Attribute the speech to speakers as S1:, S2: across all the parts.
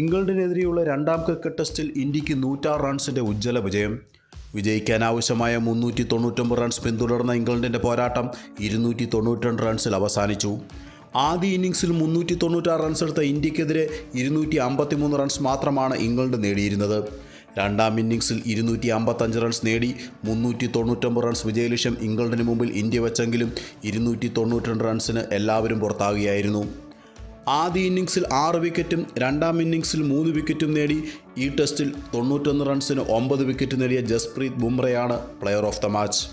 S1: ഇംഗ്ലണ്ടിനെതിരെയുള്ള രണ്ടാം ക്രിക്കറ്റ് ടെസ്റ്റിൽ ഇന്ത്യയ്ക്ക് നൂറ്റാറ് റൺസിന്റെ ഉജ്ജ്വല വിജയം. വിജയിക്കാനാവശ്യമായ മുന്നൂറ്റി തൊണ്ണൂറ്റൊമ്പത് റൺസ് പിന്തുടർന്ന ഇംഗ്ലണ്ടിന്റെ പോരാട്ടം ഇരുന്നൂറ്റി തൊണ്ണൂറ്റിരണ്ട് റൺസിൽ അവസാനിച്ചു. ആദ്യ ഇന്നിങ്സിൽ മുന്നൂറ്റി തൊണ്ണൂറ്റാറ് റൺസ് എടുത്ത ഇന്ത്യക്കെതിരെ ഇരുന്നൂറ്റി അമ്പത്തിമൂന്ന് റൺസ് മാത്രമാണ് ഇംഗ്ലണ്ട് നേടിയിരുന്നത്. രണ്ടാം ഇന്നിങ്സിൽ ഇരുന്നൂറ്റി അമ്പത്തഞ്ച് റൺസ് നേടി മുന്നൂറ്റി തൊണ്ണൂറ്റൊമ്പത് റൺസ് വിജയലക്ഷ്യം ഇംഗ്ലണ്ടിന് മുമ്പിൽ ഇന്ത്യ വച്ചെങ്കിലും ഇരുന്നൂറ്റി തൊണ്ണൂറ്റിരണ്ട് റൺസിന് എല്ലാവരും പുറത്താകുകയായിരുന്നു. ആദ്യ ഇന്നിങ്സിൽ ആറ് വിക്കറ്റും രണ്ടാം ഇന്നിങ്സിൽ മൂന്ന് വിക്കറ്റും നേടി ഈ ടെസ്റ്റിൽ തൊണ്ണൂറ്റൊന്ന് റൺസിന് ഒമ്പത് വിക്കറ്റ് നേടിയ ജസ്പ്രീത് ബുംറയാണ് പ്ലെയർ ഓഫ് ദ മാച്ച്.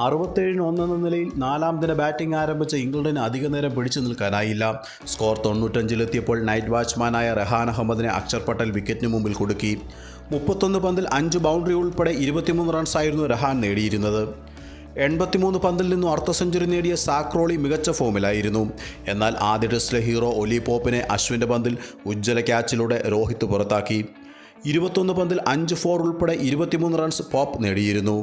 S1: അറുപത്തേഴിന് ഒന്നെന്ന നിലയിൽ നാലാം ദിന ബാറ്റിംഗ് ആരംഭിച്ച ഇംഗ്ലണ്ടിന് അധിക നേരം പിടിച്ചു നിൽക്കാനായില്ല. സ്കോർ തൊണ്ണൂറ്റഞ്ചിലെത്തിയപ്പോൾ നൈറ്റ് വാച്ച്മാനായ റഹാൻ അഹമ്മദിനെ അക്ഷർ പട്ടേൽ വിക്കറ്റിന് മുമ്പിൽ കൊടുക്കി. മുപ്പത്തൊന്ന് പന്തിൽ അഞ്ച് ബൗണ്ടറി ഉൾപ്പെടെ ഇരുപത്തിമൂന്ന് റൺസായിരുന്നു റഹാൻ നേടിയിരുന്നത്. എൺപത്തിമൂന്ന് പന്തിൽ നിന്നും അർദ്ധ സെഞ്ചുറി നേടിയ സാക്രോളി മികച്ച ഫോമിലായിരുന്നു. എന്നാൽ ആദ്യ ടെസ്റ്റിലെ ഹീറോ ഒലി പോപ്പിനെ അശ്വിന്റെ പന്തിൽ ഉജ്ജ്വല ക്യാച്ചിലൂടെ രോഹിത് പുറത്താക്കി. ഇരുപത്തൊന്ന് പന്തിൽ അഞ്ച് ഫോർ ഉൾപ്പെടെ ഇരുപത്തിമൂന്ന് റൺസ് പോപ്പ് നേടിയിരുന്നു.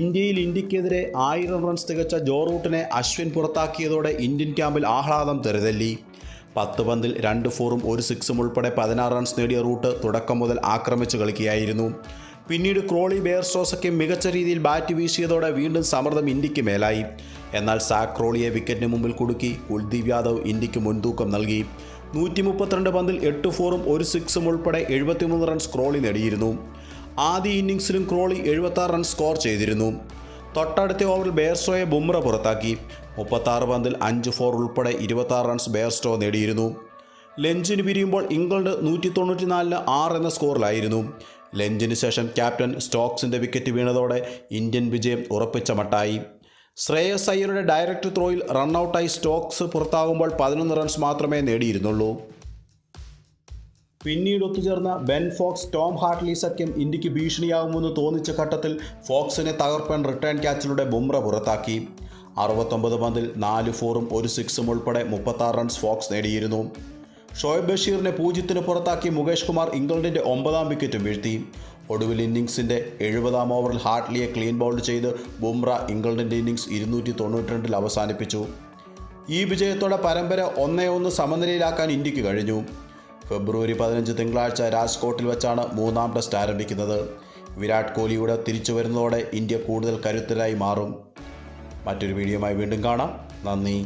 S1: ഇന്ത്യയിൽ ഇന്ത്യക്കെതിരെ ആയിരം റൺസ് തികച്ച ജോ റൂട്ടിനെ അശ്വിൻ പുറത്താക്കിയതോടെ ഇന്ത്യൻ ക്യാമ്പിൽ ആഹ്ലാദം തെരുതല്ലി പത്ത് പന്തിൽ രണ്ട് ഫോറും ഒരു സിക്സും ഉൾപ്പെടെ പതിനാറ് റൺസ് നേടിയ റൂട്ട് തുടക്കം മുതൽ ആക്രമിച്ചു കളിക്കുകയായിരുന്നു. പിന്നീട് ക്രോളി ബെയർസ്റ്റോസൊക്കെ മികച്ച രീതിയിൽ ബാറ്റ് വീശിയതോടെ വീണ്ടും സമ്മർദ്ദം ഇന്ത്യയ്ക്ക് മേലായി. എന്നാൽ സാക് ക്രോളിയെ വിക്കറ്റിന് മുമ്പിൽ കുടുക്കി കുൽദീപ് യാദവ് ഇന്ത്യയ്ക്ക് മുൻതൂക്കം നൽകി. നൂറ്റി മുപ്പത്തിരണ്ട് പന്തിൽ എട്ട് ഫോറും ഒരു സിക്സും ഉൾപ്പെടെ എഴുപത്തിമൂന്ന് റൺസ് ക്രോളി നേടിയിരുന്നു. ആദ്യ ഇന്നിങ്സിലും ക്രോളി എഴുപത്താറ് റൺസ് സ്കോർ ചെയ്തിരുന്നു. തൊട്ടടുത്ത ഓവറിൽ ബെയർസ്റ്റോയെ ബുംറ പുറത്താക്കി. മുപ്പത്താറ് പന്തിൽ അഞ്ച് ഫോർ ഉൾപ്പെടെ ഇരുപത്താറ് റൺസ് ബെയർസ്റ്റോ നേടിയിരുന്നു. ലഞ്ചിന് പിരിയുമ്പോൾ ഇംഗ്ലണ്ട് നൂറ്റി തൊണ്ണൂറ്റിനാലിന് ആറ് എന്ന സ്കോറിലായിരുന്നു ലഞ്ചിന് ശേഷം ക്യാപ്റ്റൻ സ്റ്റോക്സിന്റെ വിക്കറ്റ് വീണതോടെ ഇന്ത്യൻ വിജയം ഉറപ്പിച്ച മട്ടായി. ശ്രേയസ് അയ്യരുടെ ഡയറക്റ്റ് ത്രോയിൽ റണ്ണൌട്ടായി സ്റ്റോക്സ് പുറത്താകുമ്പോൾ പതിനൊന്ന് റൺസ് മാത്രമേ നേടിയിരുന്നുള്ളൂ. പിന്നീട് ഒത്തുചേർന്ന ബെൻ ഫോക്സ് ടോം ഹാർട്ട്ലി സഖ്യം ഇന്ത്യയ്ക്ക് ഭീഷണിയാകുമെന്ന് തോന്നിച്ച ഘട്ടത്തിൽ ഫോക്സിനെ തകർപ്പൻ റിട്ടേൺ ക്യാച്ചിലൂടെ ബുംറ പുറത്താക്കി. അറുപത്തൊമ്പത് പന്തിൽ നാല് ഫോറും ഒരു സിക്സും ഉൾപ്പെടെ മുപ്പത്താറ് റൺസ് ഫോക്സ് നേടിയിരുന്നു. ഷോയബ് ബഷീറിനെ പൂജ്യത്തിന് പുറത്താക്കി മുകേഷ് കുമാർ ഇംഗ്ലണ്ടിന്റെ ഒമ്പതാം വിക്കറ്റ് വീഴ്ത്തി. ഒടുവിൽ ഇന്നിങ്സിന്റെ എഴുപതാം ഓവറിൽ ഹാർട്ട്ലിയെ ക്ലീൻ ബൗൾഡ് ചെയ്ത് ബുംറ ഇംഗ്ലണ്ടിന്റെ ഇന്നിങ്സ് ഇരുന്നൂറ്റി തൊണ്ണൂറ്റി അവസാനിപ്പിച്ചു. ഈ വിജയത്തോടെ പരമ്പര ഒന്നേ ഒന്ന് സമനിലയിലാക്കാൻ ഇന്ത്യയ്ക്ക് കഴിഞ്ഞു. ഫെബ്രുവരി പതിനഞ്ച് തിങ്കളാഴ്ച രാജ്കോട്ടിൽ വെച്ചാണ് മൂന്നാം ടെസ്റ്റ് ആരംഭിക്കുന്നത്. വിരാട് കോഹ്ലിയുടെ തിരിച്ചു വരുന്നതോടെ ഇന്ത്യ കൂടുതൽ കരുത്തരായി മാറും. മറ്റൊരു വീഡിയോയുമായി വീണ്ടും കാണാം. നന്ദി.